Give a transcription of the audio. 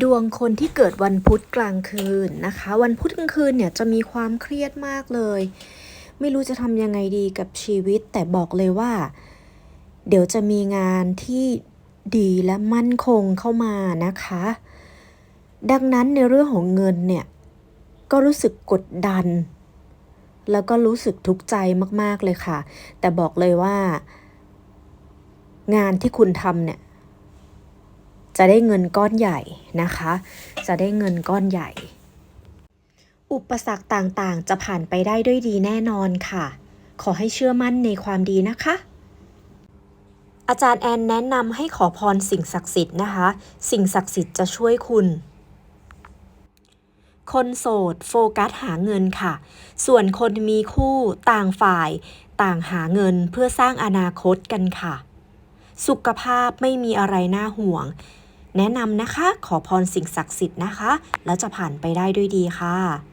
ดวงคนที่เกิดวันพุธกลางคืนนะคะ วันพุธกลางคืนเนี่ยจะมีความเครียดมากเลย ไม่รู้จะทำยังไงดีกับชีวิต แต่บอกเลยว่า เดี๋ยวจะมีงานที่ดีและมั่นคงเข้ามานะคะ ดังนั้นในเรื่องของเงินเนี่ยก็รู้สึกกดดัน แล้วก็รู้สึกทุกข์ใจมาก ๆ เลยค่ะ แต่บอกเลยว่า งานที่คุณทำเนี่ย จะได้เงินก้อนใหญ่นะคะ จะได้เงินก้อนใหญ่ อุปสรรคต่างๆ จะผ่านไปได้ด้วยดีแน่นอนค่ะ ขอให้เชื่อมั่นในความดีนะคะ อาจารย์แอนแนะนำให้ขอพรสิ่งศักดิ์สิทธิ์นะคะ สิ่งศักดิ์สิทธิ์จะช่วยคุณคนโสดโฟกัสหาเงินค่ะ ส่วนคนมีคู่ต่างฝ่าย ต่างหาเงินเพื่อสร้างอนาคตกันค่ะ สุขภาพไม่มีอะไรน่าห่วง แนะนำนะคะ ขอพรสิ่งศักดิ์สิทธิ์นะคะ แล้วจะผ่านไปได้ด้วยดีค่ะ